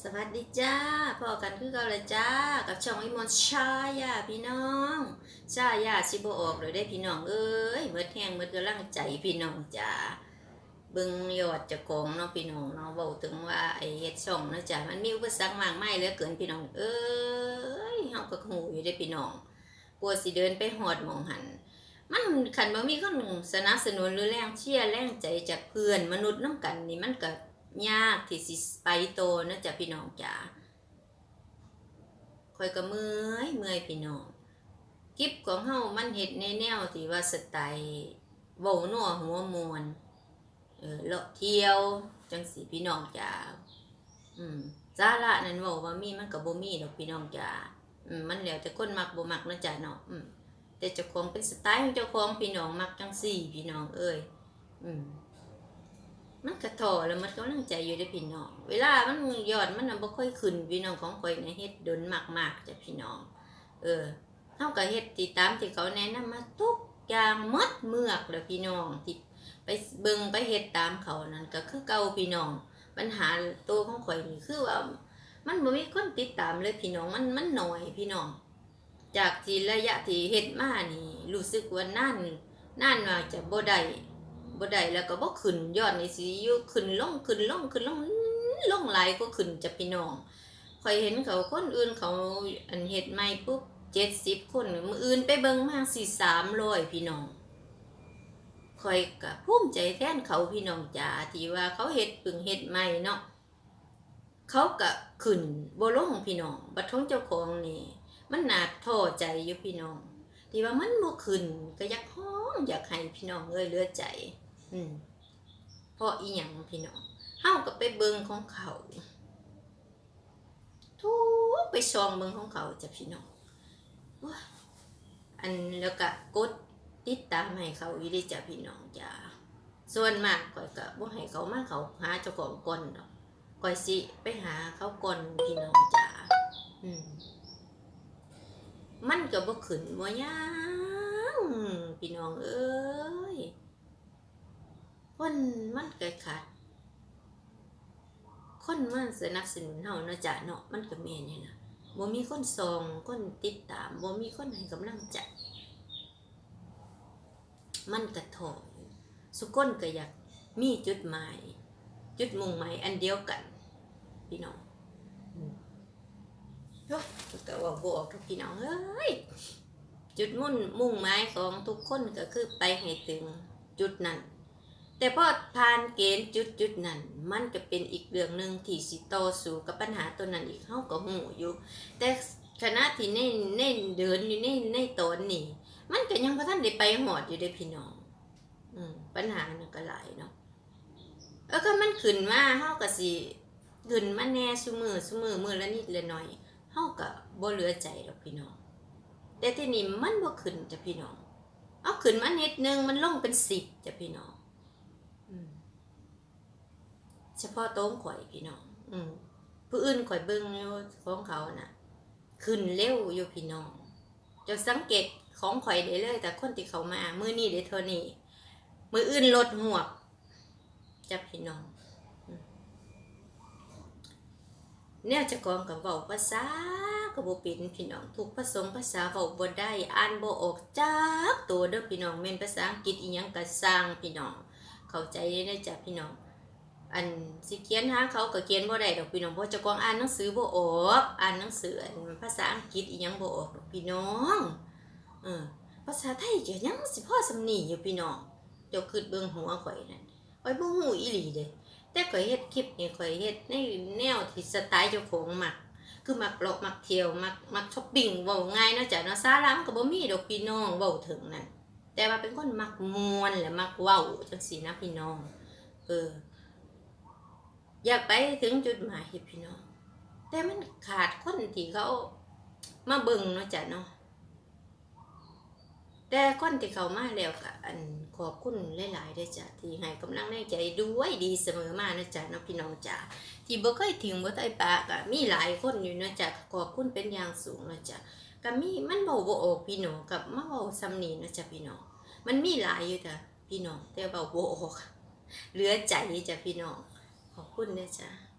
สวัสดีจ้าพอกันคือเกันเลยจ้า กับช่องอิมอนชายาพี่น้องชายาสิบออกเลยได้พี่น้องเอ้ยเมื่อแห้งเมื่อกำลังใจพี่น้องจ้าบิ่งยอดจะกองเนาะพี่น้องเนาะเว้าถึงว่าไอเฮ็ดช่องนาะจ้ามันมีอุปสรรคมากมายเหลือเกินพี่น้อง เอ้ยเฮาก็หูอยู่ได้พี่น้องกลัวสิเดินไปหอดมองหัน มันคันบ่มีคนสนับสนุนหรือแรงเชียร์แรงใจจากเพื่อนมนุษย์น้ำกันนี่มันก็ ยากที่สิไปโตนะจ๊ะพี่น้องจ๋าคอยก็เมื่อยเมื่อยพี่น้องคลิปของเฮามันเฮ็ดในแนวที่ว่าสไตล์เว้านัวหัวมวนเออเลาะเที่ยว จังสีพี่น้องจ๋าอืมสาระนั้นเว้าว่ามีมันก็บ่มีดอกพี่น้องจ๋าอืมมันแล้วแต่คนมักบ่มักนะจ๊ะเนาะอืมแต่เจ้าของเป็นสไตล์ของเจ้าของพี่น้องมักจังสี่พี่น้องเอ้ยอืม มันกระถอแล้วมันกำลังใจอยู่ได้พี่น้อง เวลามันยอดมันน่ะบ่ค่อยขึ้นพี่น้องของข่อยในะเฮ็ดดนมากๆจ้ะพี่น้อง เออเฮาก็เฮ็ดติดตามที่เขาแนะนำมาทุกอย่างหมดเมือกแล้วพี่น้องที่ไปเบิ่งไปเฮ็ดตามเขานั่นก็คือเก่าพี่น้อง ปัญหาตัวของข่อยนี่คือว่า มันบ่มีคนติดตามเลยพี่น้องมันมันน้อยพี่น้อง จากที่ระยะที่เฮ็ดมานี่รู้สึกว่านานนานว่าจะบ่ได้ บ่ได้แล้วก็บ่ขึ้นยอดนี่สิอยู่ขึ้นลงขึ้นลงขึ้นลงลงหลายก็ขึ้นจะพี่น้องข่อยเห็นเขาคนอื่นเขาอันเฮ็ดใหม่ปุ๊บ70คนมืออื่นไปเบิงมาสิ300พี่น้องข่อยก็ภูมิใจแทนเขาพี่น้องจ๋าที่ว่าเขาเฮ็ดปึงเฮ็ดใหม่เนาะเขาก็ขึ้นบ่ลงพี่น้องบัดของเจ้าของนี่ มันหนาท้อใจอยู่พี่น้องที่ว่ามันบ่ขึ้นก็อยากฮ้องอยากให้พี่น้องเอ้ยเลือใจ อืมเพราะอีหยังพี่น้องเฮาก็ไปเบิงของเขาทุกไปซองเบิงของเขาจ้ะพี่น้องอันแล้วก็กดติดตามให้เขาอีได้จ้ะพี่น้องจ้าส่วนมากก่อยก็บ่ให้เขามาเขาหาเจ้าของก่อนดอกก่อยสิไปหาเขาก่อนพี่น้องจ้าอืมมันก็บ่ขึ้นบ่ยังพี่น้องเอ้ย คนมันเกิดขาดคนมันสนับสนุนเฮาเนาะจ้ะเนาะมันก็แม่นนี่ล่ะบ่มีคนส่องคนติดตามบ่มีคนให้กำลังใจมันกระทบสุกคนก็อยากมีจุดหมาย จุดมุ่งหมายอันเดียวกัน พี่น้องอืมโอ้ยก็ว่าบออกทุกพี่น้องเอ้ยจุดมุ่นมุ่งหมายของทุกคนก็คือไปให้ถึงจุดนั้น แต่พอผ่านเกณฑ์จุดจุดนั้น มันก็เป็นอีกเรื่องหนึ่งที่สิต่อสู้กับปัญหาตัวนั้นอีกเฮาก็หูอยู่ แต่ขณะที่ในในเดินอยู่ในในตนนี้มันก็ยังบ่ทันได้ไปหอดอยู่เด้พี่น้องอืมปัญหามันก็หลายเนาะเออก็มันขึ้นมาเฮาก็สิขึ้นมาแน่ซุมือซุมือมือละนิดละหน่อยเฮาก็บ่เหลือใจดอกพี่น้อง แต่ที่นี่มันบ่ขึ้นจ้ะพี่น้อง เอาขึ้นมานิดนึงมันลงเป็นสิบจ้ะพี่น้อง อืม เฉพาะโต้มข่อยพี่น้อง อืมผู้อื่นข่อยเบิ่งอยู่ของเขาน่ะ ขึ้นเร็วอยู่พี่น้องจะสังเกตของข่อยได้เลย แต่คนที่เขามามือนี้ได้เท่านี้มืออื่นลดหวกจ้ะพี่น้องอืมเนี่ยเจะกองกับเว้าภาษาก็บ่เป็นพี่น้องทุกผสมภาษาเว้าบ่ได้อ่านบ่ออกจักตัวเด้อพี่น้องแม่นภาษาอังกฤษอีหยังก็สร้างพี่น้อง เข้าใจได้จ้ะพี่น้อง อันสิเขียนหาเขาก็เขียนบ่ได้ดอกพี่น้องเพราะเจ้าของอ่านหนังสือบ่ออกอ่านหนังสืออันภาษาอังกฤษอีหยังบ่ออกดอกพี่น้องเออภาษาไทยก็ยังสิพ่อสำนีอยู่พี่น้องเจ้าคิดเบิ่งหัวข่อยนั่นข่อยบ่ฮู้อีหลีเด้แต่ข่อยเฮ็ดคลิปนี่ข่อยเฮ็ดในแนวที่สไตล์เจ้าของมักคือมักเลาะมักเที่ยวมักมักช้อปปิ้งเว้าง่ายเนาะจ้ะเนาะสาระมันก็บ่มีดอกพี่น้องเว้าถึงนั่นแต่ว่าเป็นคนมักมวนและมักเว้าจังสีนะพี่น้องเออ อยากไปถึงจุดหมายพี่น้องแต่มันขาดคนที่เขามาเบิ่งเนาะจ้ะเนาะแต่คนที่เขามาแล้วก็อันขอบคุณหลายๆด้วยจ้ะที่ให้กำลังแรงใจด้วยดีเสมอมานะจ๊ะเนาะพี่น้องจ้ะที่บ่เคยทิ้งบ่ได้ปะก็มีหลายคนอยู่นะจ๊ะขอบคุณเป็นอย่างสูงนะจ๊ะก็มีมันเว้าบ่ออกพี่น้องกับมาเว้าซ้ำนี้นะจ๊ะพี่น้องมันมีหลายอยู่จ้ะพี่น้องแต่เว้าบ่ออกเหลือใจจ้ะพี่น้อง ขอบคุณนะจ๊ะ